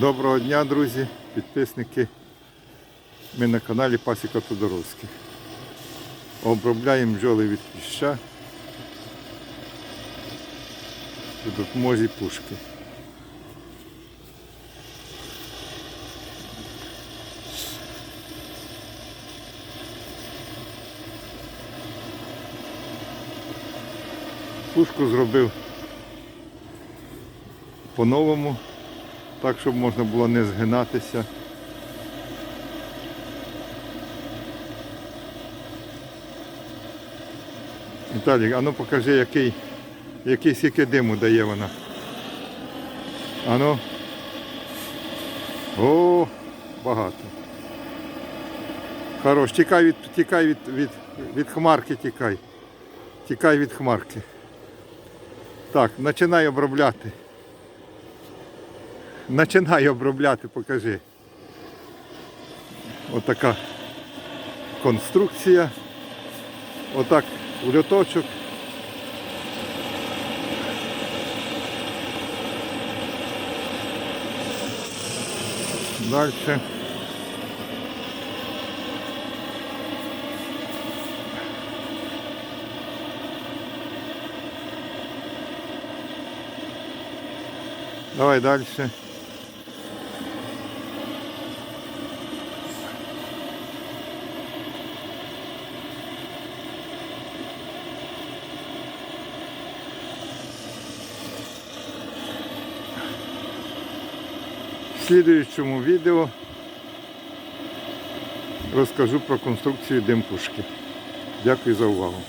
Доброго дня, друзі, підписники. Ми на каналі Пасіка Тодоровських. Обробляємо бджоли від кліща при допомозі пушки. Пушку зробив по-новому, так, щоб можна було не згинатися. Віталік, а ну покажи, який, який скільки диму дає вона. Ану. О, багато. Хорош, тікай від, тікай від, від, від хмарки, тікай. Тікай від хмарки. Так, починай обробляти. Починай обробляти, покажи. Отака конструкція. Отак в льоточок. Дальше. Давай дальше. В слідуючому відео розкажу про конструкцію димпушки. Дякую за увагу.